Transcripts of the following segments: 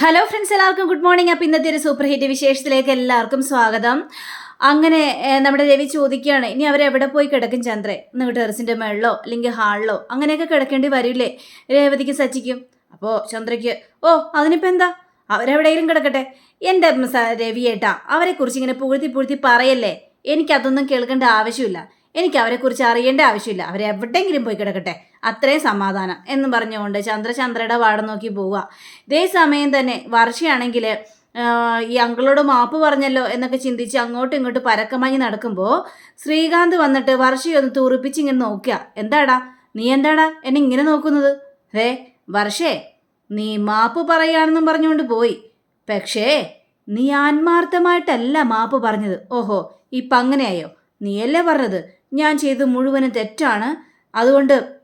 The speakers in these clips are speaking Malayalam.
ഹലോ ഫ്രണ്ട്സ് എല്ലാവർക്കും ഗുഡ് മോർണിംഗ് അപ്പം ഇന്നത്തെ ഒരു സൂപ്പർ ഹിറ്റ് വിശേഷത്തിലേക്ക് എല്ലാവർക്കും സ്വാഗതം. അങ്ങനെ നമ്മുടെ രവി ചോദിക്കുകയാണ് ഇനി അവരെവിടെ പോയി കിടക്കും ചന്ദ്രൻ നിങ്ങൾ ടെറസിന്റെ മേളിലോ അല്ലെങ്കിൽ ഹാളിലോ അങ്ങനെയൊക്കെ കിടക്കേണ്ടി വരില്ലേ? രേവതിക്ക് സച്ചിക്കും. അപ്പോൾ ചന്ദ്രയ്ക്ക് ഓ അതിനിപ്പോൾ എന്താ? അവരെവിടെയെങ്കിലും കിടക്കട്ടെ? എന്റെ രവിയേട്ടാ അവരെക്കുറിച്ച് ഇങ്ങനെ പുഴുത്തി പുഴുത്തി പറയല്ലേ? എനിക്കതൊന്നും കേൾക്കേണ്ട ആവശ്യമില്ല. എനിക്ക് അവരെക്കുറിച്ച് അറിയേണ്ട ആവശ്യമില്ല. അവരെവിടെയെങ്കിലും പോയി കിടക്കട്ടെ. അത്രയും സമാധാനം എന്ന് പറഞ്ഞുകൊണ്ട് ചന്ദ്രചന്ദ്രയുടെ വാടം നോക്കി പോവുക. ഇതേ സമയം തന്നെ വർഷയാണെങ്കിൽ ഈ അങ്കിളോട് മാപ്പ് പറഞ്ഞല്ലോ എന്നൊക്കെ ചിന്തിച്ച് അങ്ങോട്ടും ഇങ്ങോട്ടും പരക്കമാങ്ങി നടക്കുമ്പോൾ ശ്രീകാന്ത് വന്നിട്ട് വർഷയൊന്ന് തുറിപ്പിച്ച് ഇങ്ങനെ നോക്കുക. എന്താടാ? നീ എന്താടാ? എന്നെ ഇങ്ങനെ നോക്കുന്നത്? അതേ വർഷേ നീ മാപ്പ് പറയുകയാണെന്നും പറഞ്ഞുകൊണ്ട് പോയി. പക്ഷേ നീ ആത്മാർത്ഥമായിട്ടല്ല മാപ്പ് പറഞ്ഞത്. ഓഹോ ഇപ്പം അങ്ങനെയായോ നീയല്ലേ പറഞ്ഞത്? ഞാൻ ചെയ്ത് മുഴുവനും തെറ്റാണ്. അതുകൊണ്ട്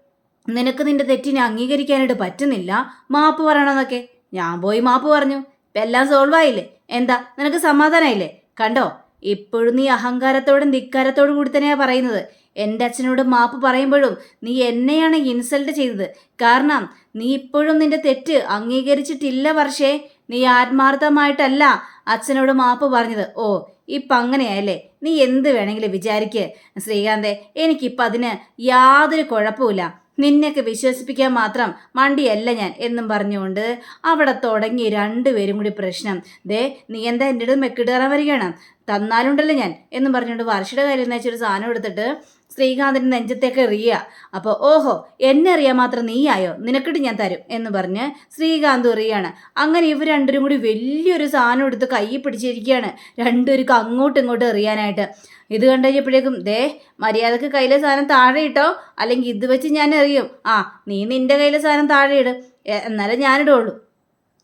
നിനക്ക് നിന്റെ തെറ്റിനെ അംഗീകരിക്കാനായിട്ട് പറ്റുന്നില്ല. മാപ്പ് പറയണമെന്നൊക്കെ. ഞാൻ പോയി മാപ്പ് പറഞ്ഞു. ഇപ്പം എല്ലാം സോൾവ് ആയില്ലേ? എന്താ? നിനക്ക് സമാധാനമായില്ലേ കണ്ടോ? ഇപ്പോഴും നീ അഹങ്കാരത്തോടും ധിക്കാരത്തോടും കൂടി തന്നെയാണ് പറയുന്നത്. എന്റെ അച്ഛനോട് മാപ്പ് പറയുമ്പോഴും നീ എന്നെയാണ് ഇൻസൾട്ട് ചെയ്തത്. കാരണം നീ ഇപ്പോഴും നിന്റെ തെറ്റ് അംഗീകരിച്ചിട്ടില്ല വർഷേ. നീ ആത്മാർത്ഥമായിട്ടല്ല അച്ഛനോട് മാപ്പ് പറഞ്ഞത്. ഓ ഇപ്പം അങ്ങനെയല്ലേ നീ എന്ത് വേണമെങ്കിലും വിചാരിക്ക്. ശ്രീകാന്തെ എനിക്കിപ്പം അതിന് യാതൊരു കുഴപ്പമില്ല നിന്നെയൊക്കെ വിശ്വസിപ്പിക്കാൻ മാത്രം മണ്ടിയല്ല ഞാൻ എന്നും പറഞ്ഞുകൊണ്ട് അവിടെ തുടങ്ങി രണ്ടുപേരും കൂടി പ്രശ്നം. ദേ നീ എന്താ എന്റെ അടുത്ത് മെക്കിടേറാൻ വരികയാണ്? തന്നാലുണ്ടല്ലോ ഞാൻ എന്നും പറഞ്ഞുകൊണ്ട് വർഷയുടെ കാര്യം നിന്ന് വെച്ചൊരു സാധനം എടുത്തിട്ട് ശ്രീകാന്തിന്റെ നെഞ്ചത്തേക്ക് എറിയുക. അപ്പോൾ ഓഹോ എന്നെ അറിയാൻ മാത്രം നീയായോ? നിനക്കിട്ട് ഞാൻ തരും എന്ന് പറഞ്ഞ് ശ്രീകാന്ത് എറിയാണ്. അങ്ങനെ ഇവർ രണ്ടുപേരും കൂടി വലിയൊരു സാധനം എടുത്ത് കൈ പിടിച്ചിരിക്കുകയാണ്. രണ്ടുപേർക്കും അങ്ങോട്ടും ഇങ്ങോട്ടും എറിയാനായിട്ട്. ഇത് കണ്ടു കഴിഞ്ഞപ്പോഴേക്കും ദേ മര്യാദയ്ക്ക് കയ്യിലെ സാധനം താഴെ ഇട്ടോ? അല്ലെങ്കിൽ ഇത് വെച്ച് ഞാൻ എറിയും. ആ നീ നിന്റെ കയ്യിലെ സാധനം താഴെ ഇട്. എന്നാലേ ഞാനിടുള്ളൂ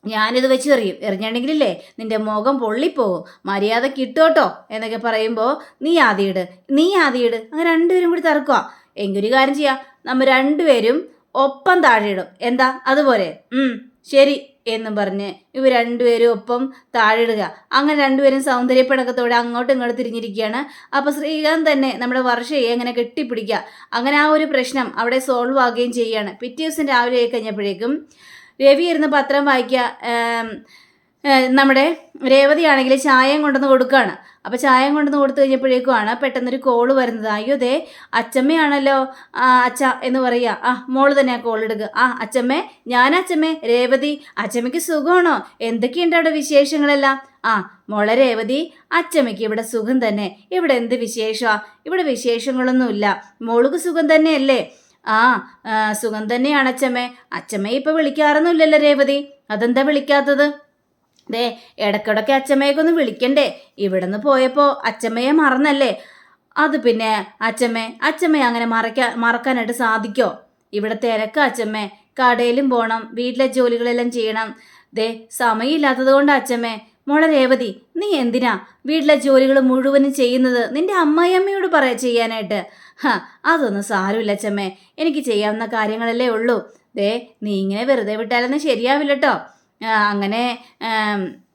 ഞാനിത് വെച്ച് എറിയും. എറിഞ്ഞിട്ടുണ്ടെങ്കിലേ നിന്റെ മുഖം പൊള്ളിപ്പോകും മര്യാദ കിട്ടോട്ടോ എന്നൊക്കെ പറയുമ്പോൾ നീ ആദ്യയിട് നീ ആദ്യയിട് അങ്ങനെ രണ്ടുപേരും കൂടി തറക്കുക എങ്കൊരു കാര്യം ചെയ്യാം. നമ്മൾ രണ്ടുപേരും ഒപ്പം താഴെയിടും എന്താ? അതുപോലെ. ശരി. എന്നും പറഞ്ഞ് ഇവർ രണ്ടുപേരും ഒപ്പം താഴെയിടുക അങ്ങനെ രണ്ടുപേരും സൗന്ദര്യപ്പിണക്കത്തോടെ അങ്ങോട്ടും ഇങ്ങോട്ട് തിരിഞ്ഞിരിക്കുകയാണ്. അപ്പോൾ ശ്രീകാന്ത് തന്നെ നമ്മുടെ വർഷയെ അങ്ങനെ കെട്ടിപ്പിടിക്കുക? അങ്ങനെ ആ ഒരു പ്രശ്നം അവിടെ സോൾവ് ആകുകയും ചെയ്യുകയാണ് പിറ്റേ ദിവസം രാവിലെ കഴിഞ്ഞപ്പോഴേക്കും രവി ഇരുന്ന് പത്രം വായിക്കുക നമ്മുടെ രേവതിയാണെങ്കിൽ ചായം കൊണ്ടുവന്ന് കൊടുക്കുകയാണ്. അപ്പോൾ ചായം കൊണ്ടുവന്ന് കൊടുത്തു കഴിഞ്ഞപ്പോഴേക്കുമാണ് പെട്ടെന്നൊരു കോൾ വരുന്നത്. അയ്യോ ദേ അച്ചമ്മയാണല്ലോ അച്ഛ എന്ന് പറയുക. ആ മോൾ തന്നെ കോൾ എടുക്കുക. ആ അച്ചമ്മേ ഞാൻ അച്ചമ്മേ രേവതി അച്ചമ്മയ്ക്ക് സുഖമാണോ? എന്തൊക്കെയുണ്ട് അവിടെ വിശേഷങ്ങളെല്ലാം? ആ മോളെ രേവതി അച്ചമ്മയ്ക്ക് ഇവിടെ സുഖം തന്നെ. ഇവിടെ എന്ത് വിശേഷമാണ് ഇവിടെ വിശേഷങ്ങളൊന്നുമില്ല. മോൾക്ക് സുഖം തന്നെയല്ലേ? ആ സുഖം തന്നെയാണ് അച്ചമ്മേ അച്ഛമ്മയെ ഇപ്പൊ വിളിക്കാറൊന്നുമില്ലല്ലോ രേവതി. അതെന്താ വിളിക്കാത്തത്? ദേ ഇടയ്ക്കിടയ്ക്ക് അച്ഛമ്മയൊക്കെ ഒന്ന് വിളിക്കണ്ടേ. ഇവിടെ നിന്ന് പോയപ്പോൾ അച്ചമ്മയെ മറന്നല്ലേ. അത് പിന്നെ അച്ചമ്മേ അച്ചമ്മയെ അങ്ങനെ മറക്ക മറക്കാനായിട്ട് സാധിക്കോ? ഇവിടെ തിരക്ക് അച്ചമ്മേ കടയിലും പോകണം വീട്ടിലെ ജോലികളെല്ലാം ചെയ്യണം. ദേ സമയമില്ലാത്തത് കൊണ്ട് അച്ചമ്മേ മോളെ രേവതി നീ എന്തിനാ വീട്ടിലെ ജോലികൾ മുഴുവനും ചെയ്യുന്നത് നിന്റെ അമ്മയമ്മയോട് പറയാ ചെയ്യാനായിട്ട്? ഹ അതൊന്നും സാരമില്ല അച്ചമ്മേ എനിക്ക് ചെയ്യാവുന്ന കാര്യങ്ങളല്ലേ ഉള്ളൂ. ദേ നീ ഇങ്ങനെ വെറുതെ വിട്ടാലൊന്നും ശരിയാവില്ല കേട്ടോ അങ്ങനെ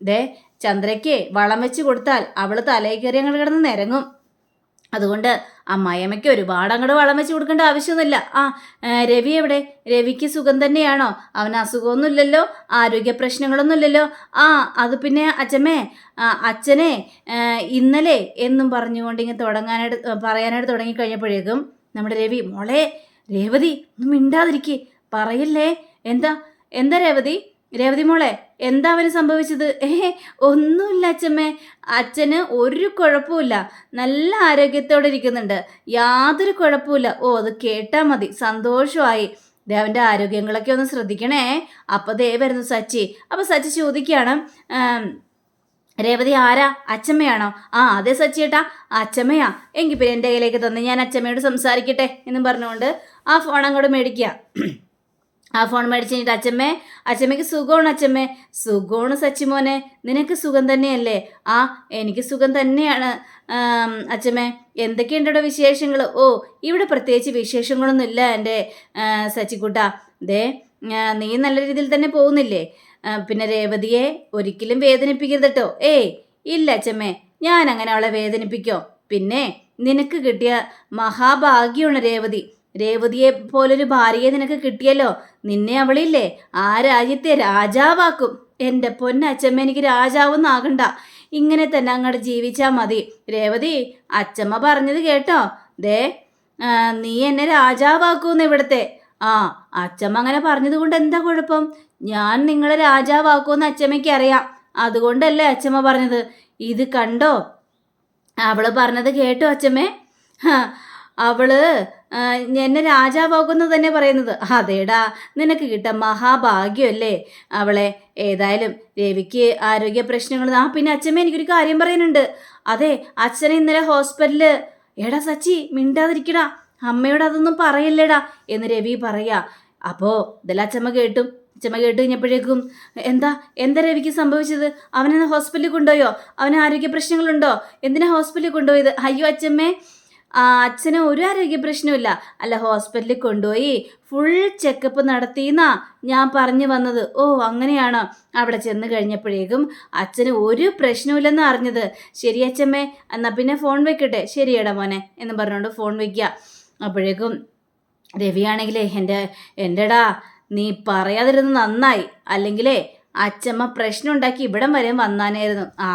ദേ ചന്ദ്രയ്ക്ക് വളം വെച്ച് കൊടുത്താൽ അവൾ തലയിൽ കയറി അങ്ങോട്ട് കിടന്ന് നിരങ്ങും. അതുകൊണ്ട് അമ്മായിയമ്മയ്ക്ക് ഒരുപാട് അങ്ങോട്ട് വളം വെച്ച് കൊടുക്കേണ്ട ആവശ്യമൊന്നുമില്ല. ആ രവി എവിടെ? രവിക്ക് സുഖം തന്നെയാണോ? അവന് അസുഖമൊന്നുമില്ലല്ലോ ആരോഗ്യ പ്രശ്നങ്ങളൊന്നുമില്ലല്ലോ. ആ അത് പിന്നെ അച്ഛമ്മേ അച്ഛനെ ഇന്നലെ എന്നും പറഞ്ഞുകൊണ്ട് ഇങ്ങനെ തുടങ്ങാനായിട്ട് പറയാനായിട്ട് തുടങ്ങിക്കഴിഞ്ഞപ്പോഴേക്കും നമ്മുടെ രവി മോളെ രേവതി ഒന്നും മിണ്ടാതിരിക്കേ. പറയില്ലേ? എന്താ എന്താ രേവതി? രേവതി മോളെ എന്താ അവന് സംഭവിച്ചത്? ഏഹ് ഒന്നുമില്ല അച്ഛമ്മേ. അച്ഛന് ഒരു കുഴപ്പമില്ല നല്ല ആരോഗ്യത്തോടെ ഇരിക്കുന്നുണ്ട്. യാതൊരു കുഴപ്പമില്ല ഓ അത് കേട്ടാൽ മതി. സന്തോഷമായി. ദേവന്റെ ആരോഗ്യങ്ങളൊക്കെ ഒന്ന് ശ്രദ്ധിക്കണേ. അപ്പോൾ ദേ വരുന്നു സച്ചി. അപ്പോൾ സച്ചി ചോദിക്കുകയാണ് രേവതി ആരാ? അച്ചമ്മയാണോ ആ അതെ സച്ചിയേട്ടാ അച്ചമ്മയാ എങ്കിൽ പിന്നെ എന്റെ കയ്യിലേക്ക് തന്നെ ഞാൻ അച്ചമ്മയോട് സംസാരിക്കട്ടെ എന്നും പറഞ്ഞുകൊണ്ട് ആ ഫോൺ അങ്ങോട്ട് മേടിക്കുക. ആ ഫോൺ മേടിച്ച് കഴിഞ്ഞിട്ട് അച്ചമ്മേ അച്ചമ്മയ്ക്ക് സുഖമാണ് അച്ഛമ്മേ. സുഖമാണ് സച്ചിമോനെ നിനക്ക് സുഖം തന്നെയല്ലേ? ആ എനിക്ക് സുഖം തന്നെയാണ് അച്ഛമ്മേ. എന്തൊക്കെയുണ്ട് വിശേഷങ്ങൾ? ഓ ഇവിടെ പ്രത്യേകിച്ച് വിശേഷങ്ങളൊന്നും ഇല്ല എന്റെ സച്ചിക്കുട്ട. ദേ നീ നല്ല രീതിയിൽ തന്നെ പോകുന്നില്ലേ? പിന്നെ രേവതിയെ ഒരിക്കലും വേദനിപ്പിക്കരുത് കേട്ടോ ഏയ് ഇല്ല അച്ഛമ്മേ ഞാൻ അങ്ങനെ അവളെ വേദനിപ്പിക്കോ. പിന്നെ നിനക്ക് കിട്ടിയ മഹാഭാഗ്യമാണ് രേവതി. രേവതിയെ പോലൊരു ഭാര്യയെ നിനക്ക് കിട്ടിയല്ലോ? നിന്നെ അവളില്ലേ? ആ രാജ്യത്തെ രാജാവാക്കും. എന്റെ പൊന്നച്ചമ്മ എനിക്ക് രാജാവൊന്നാകണ്ട. ഇങ്ങനെ തന്നെ അങ്ങോട്ട് ജീവിച്ചാൽ മതി. രേവതി അച്ചമ്മ പറഞ്ഞത് കേട്ടോ? ദേ നീ എന്നെ രാജാവാക്കൂന്ന് ഇവിടുത്തെ. ആ അച്ചമ്മ അങ്ങനെ പറഞ്ഞത് കൊണ്ട് എന്താ കുഴപ്പം? ഞാൻ നിങ്ങളെ രാജാവാക്കൂന്ന് അച്ചമ്മയ്ക്ക് അറിയാം. അതുകൊണ്ടല്ലേ അച്ചമ്മ പറഞ്ഞത്. ഇത് കണ്ടോ? അവൾ പറഞ്ഞത് കേട്ടോ അച്ചമ്മേ അവൾ എന്നെ രാജാവാകുന്നു തന്നെ പറയുന്നത്. അതേടാ നിനക്ക് കിട്ട മഹാഭാഗ്യമല്ലേ? അവളെ ഏതായാലും രവിക്ക് ആരോഗ്യ പ്രശ്നങ്ങൾ. ആ പിന്നെ അച്ഛമ്മ എനിക്കൊരു കാര്യം പറയാനുണ്ട്. അതെ അച്ഛനെ ഇന്നലെ ഹോസ്പിറ്റലിൽ എടാ സച്ചി മിണ്ടാതിരിക്കടാ. അമ്മയോട് അതൊന്നും പറയില്ലേടാ എന്ന് രവി പറയാ. അപ്പോ ഇതെല്ലാം അച്ഛമ്മ കേട്ടും. അച്ഛമ്മ കേട്ട് കഴിഞ്ഞപ്പോഴേക്കും എന്താ എന്താ രവിക്ക് സംഭവിച്ചത്? അവനെന്ന് ഹോസ്പിറ്റലിൽ കൊണ്ടുപോയോ? അവന് ആരോഗ്യ പ്രശ്നങ്ങളുണ്ടോ? എന്തിനാ ഹോസ്പിറ്റലിൽ കൊണ്ടുപോയത്? അയ്യോ അച്ഛമ്മേ അച്ഛന് ഒരു ആരോഗ്യ പ്രശ്നമില്ല അല്ല ഹോസ്പിറ്റലിൽ കൊണ്ടുപോയി ഫുൾ ചെക്കപ്പ് നടത്തിയെന്നാ ഞാൻ പറഞ്ഞു വന്നത്. ഓ അങ്ങനെയാണോ. അവിടെ ചെന്ന് കഴിഞ്ഞപ്പോഴേക്കും അച്ഛന് ഒരു പ്രശ്നമില്ലെന്ന് അറിഞ്ഞത്. ശരി അച്ഛമ്മേ എന്നാ പിന്നെ ഫോൺ വെക്കട്ടെ. ശരിയടാ മോനെ എന്ന് പറഞ്ഞുകൊണ്ട് ഫോൺ വെക്കുക അപ്പോഴേക്കും രവിയാണെങ്കിലേ എന്റെ എന്റെടാ നീ പറയാതിരുന്ന് നന്നായി. അല്ലെങ്കിലേ അച്ഛമ്മ പ്രശ്നം ഉണ്ടാക്കി ഇവിടം വരെ വന്നാനായിരുന്നു. ആ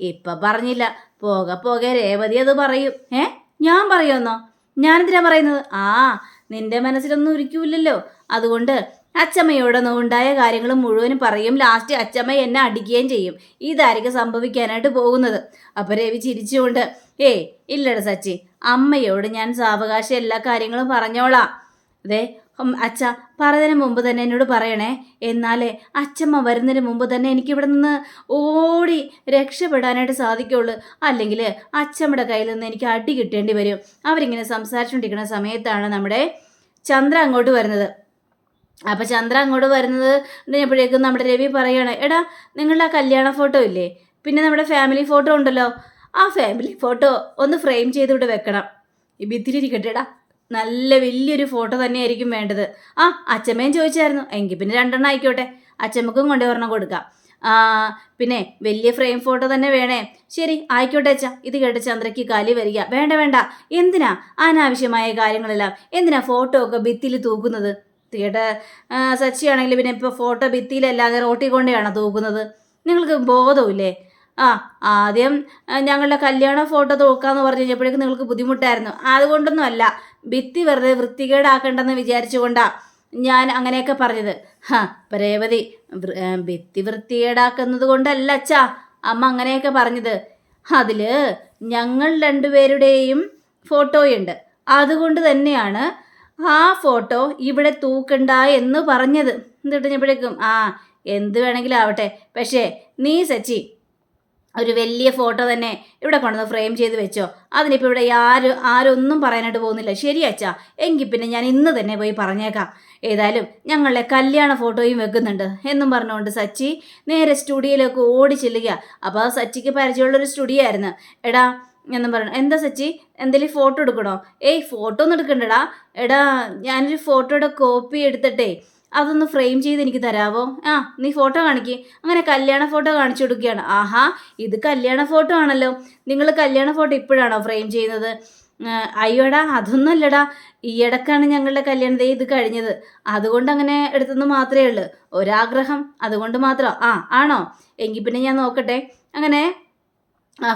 ഇപ്പം പറഞ്ഞില്ല. പോകെ പോകെ രേവതി അത് പറയും. ഏ? ഞാൻ പറയുമെന്നോ? ഞാനെന്തിനാ പറയുന്നത്? ആ നിന്റെ മനസ്സിലൊന്നും ഇരിക്കൂലല്ലോ അതുകൊണ്ട് അച്ചമ്മയോട് ഉണ്ടായ കാര്യങ്ങൾ മുഴുവനും പറയും. ലാസ്റ്റ് അച്ചമ്മ എന്നെ അടിക്കുകയും ചെയ്യും. ഇതായിരിക്കും സംഭവിക്കാനായിട്ട് പോകുന്നത്. അപ്പോൾ രവി ചിരിച്ചുകൊണ്ട് ഏയ് ഇല്ലട സച്ചി. അമ്മയോട് ഞാൻ സാവകാശം എല്ലാ കാര്യങ്ങളും പറഞ്ഞോളാം. അതെ അച്ഛ പറയുന്നതിന് മുമ്പ് തന്നെ എന്നോട് പറയണേ എന്നാലേ അച്ഛമ്മ വരുന്നതിന് മുമ്പ് തന്നെ എനിക്കിവിടെ നിന്ന് ഓടി രക്ഷപ്പെടാനായിട്ട് സാധിക്കുള്ളൂ. അല്ലെങ്കിൽ അച്ഛമ്മയുടെ കയ്യിൽ നിന്ന് എനിക്ക് അടി കിട്ടേണ്ടി വരും. അവരിങ്ങനെ സംസാരിച്ചുകൊണ്ടിരിക്കുന്ന സമയത്താണ് നമ്മുടെ ചന്ദ്ര അങ്ങോട്ട് വരുന്നത്. അപ്പം ചന്ദ്ര അങ്ങോട്ട് വരുന്നത് എപ്പോഴേക്കും നമ്മുടെ രവി പറയാണ് എടാ നിങ്ങളുടെ ആ കല്യാണ ഫോട്ടോ ഇല്ലേ? പിന്നെ നമ്മുടെ ഫാമിലി ഫോട്ടോ ഉണ്ടല്ലോ. ആ ഫാമിലി ഫോട്ടോ ഒന്ന് ഫ്രെയിം ചെയ്ത് ഇവിടെ വെക്കണം. ഈ ഭിത്തിരിക്കട്ടെടാ നല്ല വലിയൊരു ഫോട്ടോ തന്നെയായിരിക്കും വേണ്ടത്. ആ അച്ഛമ്മയും ചോദിച്ചായിരുന്നു. എങ്കിൽ പിന്നെ രണ്ടെണ്ണം ആയിക്കോട്ടെ. അച്ഛമ്മക്കും കൊണ്ടുവരണം കൊടുക്കാം. ആ പിന്നെ വലിയ ഫ്രെയിം ഫോട്ടോ തന്നെ വേണേ. ശരി ആയിക്കോട്ടെ അച്ഛ. ഇത് കേട്ട ചന്ദ്രയ്ക്ക് കലി വരിക. വേണ്ട വേണ്ട. എന്തിനാ അനാവശ്യമായ കാര്യങ്ങളെല്ലാം? എന്തിനാ ഫോട്ടോ ഒക്കെ ഭിത്തിയിൽ തൂക്കുന്നത്? കേട്ട് സച്ചിയാണെങ്കിൽ പിന്നെ ഇപ്പോൾ ഫോട്ടോ ഭിത്തിയിലല്ലാതെ റോട്ടിൽ കൊണ്ടാണോ തൂക്കുന്നത്? നിങ്ങൾക്ക് ബോധമില്ലേ ആ ആദ്യം ഞങ്ങളുടെ കല്യാണ ഫോട്ടോ തൂക്കാന്ന് പറഞ്ഞു കഴിഞ്ഞപ്പോഴേക്കും നിങ്ങൾക്ക് ബുദ്ധിമുട്ടായിരുന്നു. അതുകൊണ്ടൊന്നും അല്ല ഭിത്തി വെറുതെ വൃത്തികേടാക്കണ്ടെന്ന് വിചാരിച്ചുകൊണ്ടാ ഞാൻ അങ്ങനെയൊക്കെ പറഞ്ഞത്. ഹാ രേവതി ഭിത്തി വൃത്തികേടാക്കുന്നത് കൊണ്ടല്ല അച്ഛാ അമ്മ അങ്ങനെയൊക്കെ പറഞ്ഞത്. അതിൽ ഞങ്ങൾ രണ്ടുപേരുടെയും ഫോട്ടോയുണ്ട്. അതുകൊണ്ട് തന്നെയാണ് ആ ഫോട്ടോ ഇവിടെ തൂക്കണ്ട എന്ന് പറഞ്ഞത്. എന്നിട്ട് കഴിഞ്ഞപ്പോഴേക്കും ആ എന്ത് വേണമെങ്കിലും ആവട്ടെ. പക്ഷേ നീ സച്ചി ഒരു വലിയ ഫോട്ടോ തന്നെ ഇവിടെ കൊണ്ടുവന്ന് ഫ്രെയിം ചെയ്ത് വെച്ചോ. അതിനിപ്പോൾ ഇവിടെ ആരും ആരൊന്നും പറയാനായിട്ട് പോകുന്നില്ല. ശരി അച്ഛാ എങ്കിൽ പിന്നെ ഞാൻ ഇന്ന് തന്നെ പോയി പറഞ്ഞേക്കാം. ഏതായാലും ഞങ്ങളുടെ കല്യാണ ഫോട്ടോയും വെക്കുന്നുണ്ട് എന്നും പറഞ്ഞുകൊണ്ട് സച്ചി നേരെ സ്റ്റുഡിയോയിലേക്ക് ഓടി ചെല്ലുക അപ്പോൾ സച്ചിക്ക് പരിചയമുള്ളൊരു സ്റ്റുഡിയോ ആയിരുന്നു. എടാ എന്നും പറഞ്ഞു എന്താ സച്ചി എന്തെങ്കിലും ഫോട്ടോ എടുക്കണോ? ഏയ് ഫോട്ടോ ഒന്നും എടുക്കണ്ടടാ. എടാ ഞാനൊരു ഫോട്ടോയുടെ കോപ്പി എടുത്തിട്ടേ അതൊന്ന് ഫ്രെയിം ചെയ്ത് എനിക്ക് തരാവോ? ആ നീ ഫോട്ടോ കാണിക്കേ. അങ്ങനെ കല്യാണ ഫോട്ടോ കാണിച്ചു കൊടുക്കുകയാണ്. ആഹാ ഇത് കല്യാണ ഫോട്ടോ ആണല്ലോ. നിങ്ങൾ കല്യാണ ഫോട്ടോ ഇപ്പോഴാണോ ഫ്രെയിം ചെയ്യുന്നത്? അയ്യോടാ അതൊന്നും അല്ലടാ ഇടക്കാണ് ഞങ്ങളുടെ കല്യാണത്തെ ഇത് കഴിഞ്ഞത്. അതുകൊണ്ട് അങ്ങനെ എടുത്തെന്ന് മാത്രമേ ഉള്ളൂ. ഒരാഗ്രഹം അതുകൊണ്ട് മാത്രം. ആ ആണോ? എങ്കിൽ പിന്നെ ഞാൻ നോക്കട്ടെ. അങ്ങനെ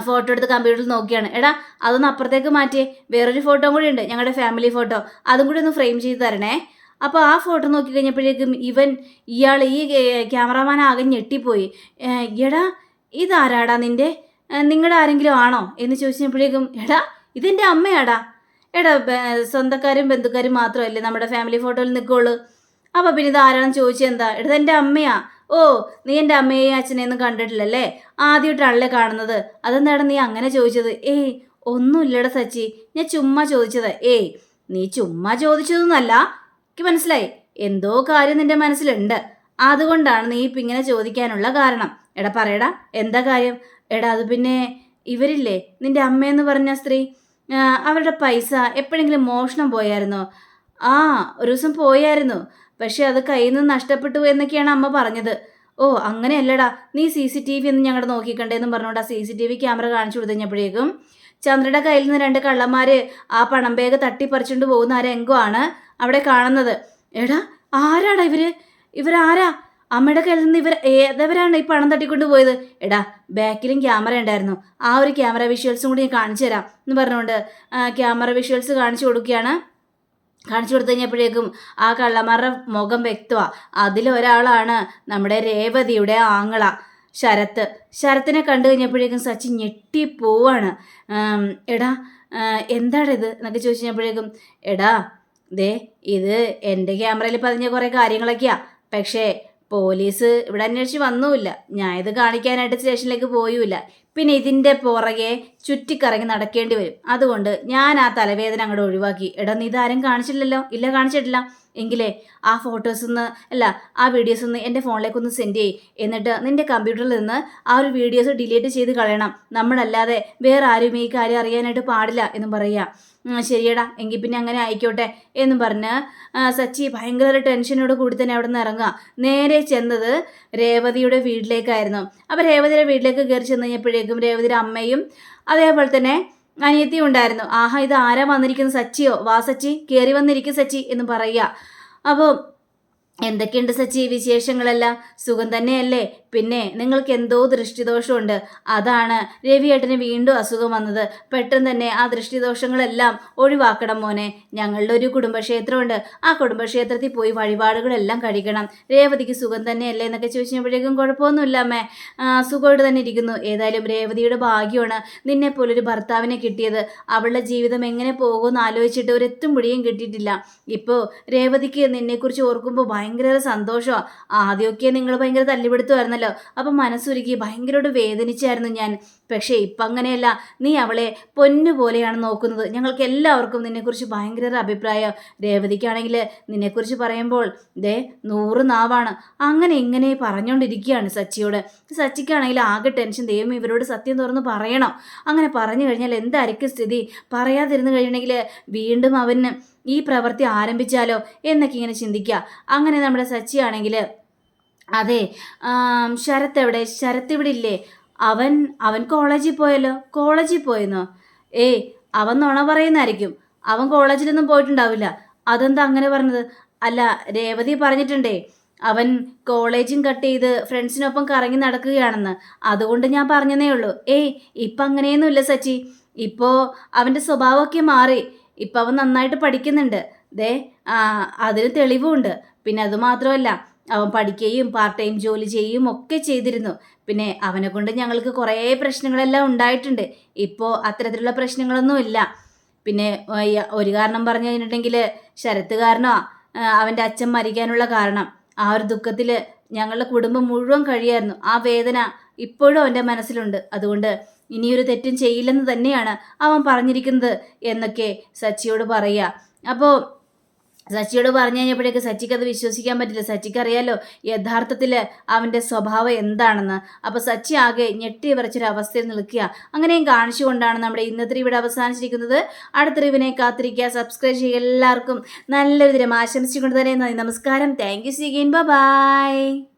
ഫോട്ടോ എടുത്ത് കമ്പ്യൂട്ടറിൽ നോക്കിയാണ്. എടാ അതൊന്ന് അപ്പുറത്തേക്ക് മാറ്റിയേ. വേറൊരു ഫോട്ടോ കൂടി ഉണ്ട് ഞങ്ങളുടെ ഫാമിലി ഫോട്ടോ അതും കൂടി ഒന്ന് ഫ്രെയിം ചെയ്ത് തരണേ. അപ്പോൾ ആ ഫോട്ടോ നോക്കി കഴിഞ്ഞപ്പോഴേക്കും ഇവൻ ഇയാൾ ഈ ക്യാമറമാൻ ആകെ ഞെട്ടിപ്പോയി. എടാ ഇതാരാടാ നിന്റെ നിങ്ങളുടെ ആരെങ്കിലും ആണോ? എന്ന് ചോദിച്ചപ്പോഴേക്കും എടാ ഇതെന്റെ അമ്മയാടാ. എടാ സ്വന്തക്കാരും ബന്ധുക്കാരും മാത്രമല്ലേ നമ്മുടെ ഫാമിലി ഫോട്ടോയിൽ നിൽക്കുള്ളൂ. അപ്പോൾ പിന്നെ ഇത് ആരാണെന്ന് ചോദിച്ചെന്താ? എടാ എന്റെ അമ്മയാ. ഓ നീ എന്റെ അമ്മയെയും അച്ഛനെയൊന്നും കണ്ടിട്ടില്ലല്ലേ? ആദ്യമായിട്ടാണല്ലേ കാണുന്നത്. അതെന്താണ് നീ അങ്ങനെ ചോദിച്ചത്? ഏയ് ഒന്നുമില്ലട സച്ചി. ഞാൻ ചുമ്മാ ചോദിച്ചത്. ഏയ് നീ ചുമ്മാ ചോദിച്ചതൊന്നല്ല എനിക്ക് മനസ്സിലായി. എന്തോ കാര്യം നിന്റെ മനസ്സിലുണ്ട്. അതുകൊണ്ടാണ് നീ ഇപ്പം ഇങ്ങനെ ചോദിക്കാനുള്ള കാരണം. എടാ പറയടാ എന്താ കാര്യം? എടാ അത് പിന്നെ ഇവരില്ലേ? നിന്റെ അമ്മയെന്ന് പറഞ്ഞ സ്ത്രീ. അവരുടെ പൈസ എപ്പോഴെങ്കിലും മോഷണം പോയായിരുന്നോ? ആ ഒരു ദിവസം പോയായിരുന്നു. പക്ഷെ അത് കയ്യിൽ നിന്ന് നഷ്ടപ്പെട്ടു എന്നൊക്കെയാണ് അമ്മ പറഞ്ഞത്. ഓ അങ്ങനെയല്ലടാ. നീ സി സി ടി വി ഒന്ന് ഞങ്ങളുടെ നോക്കിക്കണ്ടേന്നും പറഞ്ഞുകൊണ്ട് ആ C C T V camera കാണിച്ചു കൊടുത്തുകഴിഞ്ഞപ്പോഴേക്കും ചന്ദ്രയുടെ കയ്യിൽ നിന്ന് രണ്ട് കള്ളന്മാർ ആ പണം ബാഗ് തട്ടിപ്പറിച്ചുകൊണ്ട് പോകുന്ന ആ രംഗമാണ് അവിടെ കാണുന്നത്. എടാ ആരാടാ ഇവർ? ഇവരാരാ? അമ്മയുടെ കയ്യിൽ നിന്ന് ഇവർ ഏതവരാണ് ഈ പണം തട്ടിക്കൊണ്ട് പോയത് എടാ ബാക്കിലും ക്യാമറ ഉണ്ടായിരുന്നു. ആ ഒരു ക്യാമറ വിഷ്വൽസും കൂടി ഞാൻ കാണിച്ചു തരാം എന്ന് പറഞ്ഞുകൊണ്ട് ക്യാമറ വിഷ്വൽസ് കാണിച്ചു കൊടുക്കുകയാണ്. കാണിച്ചു കൊടുത്തു കഴിഞ്ഞപ്പോഴേക്കും ആ കള്ളന്മാരുടെ മുഖം വ്യക്തമാണ് അതിലൊരാളാണ് നമ്മുടെ രേവതിയുടെ ആങ്ങള ശരത്ത്. ശരത്തിനെ കണ്ടു കഴിഞ്ഞപ്പോഴേക്കും സച്ചിൻ ഞെട്ടിപ്പോവാണ്. പോവാണ് എടാ എന്താണിത് എന്നൊക്കെ ചോദിച്ചു കഴിഞ്ഞപ്പോഴേക്കും എടാ ദേ ഇത് എന്റെ ക്യാമറയിൽ പതിഞ്ഞ കുറേ കാര്യങ്ങളൊക്കെയാ. പക്ഷേ പോലീസ് ഇവിടെ അന്വേഷിച്ച് വന്നുമില്ല. ഞാൻ ഇത് കാണിക്കാനായിട്ട് സ്റ്റേഷനിലേക്ക് പോയുമില്ല പിന്നെ ഇതിന്റെ പുറകെ ചുറ്റിക്കറങ്ങി നടക്കേണ്ടി വരും. അതുകൊണ്ട് ഞാൻ ആ തലവേദന അങ്ങോട്ട് ഒഴിവാക്കി. എടാ നീ ഇതാരും കാണിച്ചില്ലല്ലോ? ഇല്ല കാണിച്ചിട്ടില്ല. എങ്കിലേ ആ ഫോട്ടോസ് ഒന്ന് അല്ല ആ വീഡിയോസ് ഒന്ന് എന്റെ ഫോണിലേക്ക് ഒന്ന് സെൻഡ് ചെയ്യ്. എന്നിട്ട് നിന്റെ കമ്പ്യൂട്ടറിൽ നിന്ന് ആ ഒരു വീഡിയോസ് ഡിലീറ്റ് ചെയ്ത് കളയണം. നമ്മളല്ലാതെ വേറെ ആരും ഈ കാര്യം അറിയാനായിട്ട് പാടില്ല എന്ന് പറയുക "ഉം, ശരിയടാ. എങ്കിൽ പിന്നെ അങ്ങനെ ആയിക്കോട്ടെ എന്ന് പറഞ്ഞ് സച്ചി ഭയങ്കര ടെൻഷനോട് കൂടി തന്നെ അവിടെ നിന്ന് ഇറങ്ങുക നേരെ ചെന്നത് രേവതിയുടെ വീട്ടിലേക്കായിരുന്നു. അപ്പോൾ രേവതിയുടെ വീട്ടിലേക്ക് കയറി ചെന്ന് കഴിഞ്ഞപ്പോഴേക്കും രേവതിയുടെ അമ്മയും അതേപോലെ തന്നെ അനിയത്തിയും ഉണ്ടായിരുന്നു. ആഹാ ഇത് ആരാ വന്നിരിക്കുന്ന സച്ചിയോ? വാ സച്ചി കയറി വന്നിരിക്കും സച്ചി എന്ന് പറയുക. അപ്പോൾ എന്തൊക്കെയുണ്ട് സച്ചി വിശേഷങ്ങളെല്ലാം? സുഖം തന്നെയല്ലേ? പിന്നെ നിങ്ങൾക്ക് എന്തോ ദൃഷ്ടിദോഷമുണ്ട്. അതാണ് രവിയേട്ടന് വീണ്ടും അസുഖം വന്നത്. പെട്ടെന്ന് തന്നെ ആ ദൃഷ്ടിദോഷങ്ങളെല്ലാം ഒഴിവാക്കണം മോനെ. ഞങ്ങളുടെ ഒരു കുടുംബക്ഷേത്രമുണ്ട്. ആ കുടുംബക്ഷേത്രത്തിൽ പോയി വഴിപാടുകളെല്ലാം കഴിക്കണം. രേവതിക്ക് സുഖം തന്നെയല്ലേ എന്നൊക്കെ ചോദിച്ചപ്പോഴേക്കും കുഴപ്പമൊന്നുമില്ല അമ്മേ. സുഖമായിട്ട് തന്നെ ഇരിക്കുന്നു. ഏതായാലും രേവതിയുടെ ഭാഗ്യമാണ് നിന്നെ പോലൊരു ഭർത്താവിനെ കിട്ടിയത്. അവളുടെ ജീവിതം എങ്ങനെ പോകുമെന്ന് ആലോചിച്ചിട്ട് ഒരെത്തും പിടിയും കിട്ടിയിട്ടില്ല. ഇപ്പോൾ രേവതിക്ക് നിന്നെക്കുറിച്ച് ഓർക്കുമ്പോൾ ഭയങ്കര സന്തോഷമാണ് ആദ്യമൊക്കെ നിങ്ങൾ ഭയങ്കര തല്ലിപിടുത്തമായിരുന്നല്ലോ അപ്പം മനസ്സുരുക്കി ഭയങ്കരമായിട്ട് വേദനിച്ചായിരുന്നു ഞാൻ. പക്ഷേ ഇപ്പം അങ്ങനെയല്ല. നീ അവളെ പൊന്നു പോലെയാണ് നോക്കുന്നത്. ഞങ്ങൾക്ക് എല്ലാവർക്കും നിന്നെക്കുറിച്ച് ഭയങ്കര അഭിപ്രായം. രേവതിക്കാണെങ്കിൽ നിന്നെക്കുറിച്ച് പറയുമ്പോൾ ദേ നൂറ് നാവാണ്. അങ്ങനെ ഇങ്ങനെ പറഞ്ഞുകൊണ്ടിരിക്കുകയാണ് സച്ചിയോട്. സച്ചിക്കാണെങ്കിൽ ആകെ ടെൻഷൻ ദൈവം ഇവരോട് സത്യം തുറന്ന് പറയണം. അങ്ങനെ പറഞ്ഞു കഴിഞ്ഞാൽ എന്തായിരിക്കും സ്ഥിതി? പറയാതിരുന്ന് കഴിയണമെങ്കിൽ വീണ്ടും അവന് ഈ പ്രവൃത്തി ആരംഭിച്ചാലോ എന്നൊക്കെ ഇങ്ങനെ ചിന്തിക്കുക. അങ്ങനെ നമ്മുടെ സച്ചിയാണെങ്കിൽ അതെ. ശരത്ത് എവിടെ? ശരത്ത് ഇവിടെ ഇല്ലേ? അവൻ അവൻ കോളേജിൽ പോയല്ലോ. കോളേജിൽ പോയെന്നോ? ഏയ് അവൻ നുണ പറയുന്നതായിരിക്കും. അവൻ കോളേജിലൊന്നും പോയിട്ടുണ്ടാവില്ല. അതെന്താ അങ്ങനെ പറഞ്ഞത്? അല്ല രേവതി പറഞ്ഞിട്ടുണ്ടേ. അവൻ കോളേജും കട്ട് ചെയ്ത് ഫ്രണ്ട്സിനൊപ്പം കറങ്ങി നടക്കുകയാണെന്ന്. അതുകൊണ്ട് ഞാൻ പറഞ്ഞതേ ഉള്ളൂ. ഏയ് ഇപ്പം അങ്ങനെയൊന്നുമില്ല സച്ചി. ഇപ്പോൾ അവന്റെ സ്വഭാവമൊക്കെ മാറി. ഇപ്പം അവൻ നന്നായിട്ട് പഠിക്കുന്നുണ്ട്. ദേ അതിന് തെളിവുമുണ്ട്. പിന്നെ അത് മാത്രമല്ല അവൻ പഠിക്കുകയും പാർട്ട് ടൈം ജോലി ചെയ്യുകയും ഒക്കെ ചെയ്തിരുന്നു. പിന്നെ അവനെ കൊണ്ട് ഞങ്ങൾക്ക് കുറേ പ്രശ്നങ്ങളെല്ലാം ഉണ്ടായിട്ടുണ്ട്. ഇപ്പോൾ അത്തരത്തിലുള്ള പ്രശ്നങ്ങളൊന്നും ഇല്ല. പിന്നെ ഒരു കാരണം പറഞ്ഞു കഴിഞ്ഞിട്ടുണ്ടെങ്കിൽ ശരത്ത് കാരണോ അവന്റെ അച്ഛൻ മരിക്കാനുള്ള കാരണം ആ ഒരു ദുഃഖത്തിൽ ഞങ്ങളുടെ കുടുംബം മുഴുവൻ കഴിയായിരുന്നു. ആ വേദന ഇപ്പോഴും അവന്റെ മനസ്സിലുണ്ട്. അതുകൊണ്ട് ഇനിയൊരു തെറ്റും ചെയ്യില്ലെന്ന് തന്നെയാണ് അവൻ പറഞ്ഞിരിക്കുന്നത് എന്നൊക്കെ സച്ചിയോട് പറയുക. അപ്പോൾ സച്ചിയോട് പറഞ്ഞു കഴിഞ്ഞപ്പോഴേക്ക് സച്ചിക്ക് അത് വിശ്വസിക്കാൻ പറ്റില്ല. സച്ചിക്ക് അറിയാലോ യഥാർത്ഥത്തിൽ അവന്റെ സ്വഭാവം എന്താണെന്ന്. അപ്പോൾ സച്ചി ആകെ ഞെട്ടി വിറച്ചൊരവസ്ഥയിൽ നിൽക്കുക. അങ്ങനെയും കാണിച്ചുകൊണ്ടാണ് നമ്മുടെ ഇന്നത്തെ ഇവിടെ അവസാനിച്ചിരിക്കുന്നത്. അടുത്ത റിവിനെ കാത്തിരിക്കുക. സബ്സ്ക്രൈബ് ചെയ്യുക എല്ലാവർക്കും നല്ലൊരു ദിനം ആശംസിച്ചുകൊണ്ട് തന്നെ നന്ദി. നമസ്കാരം. Thank you see again bye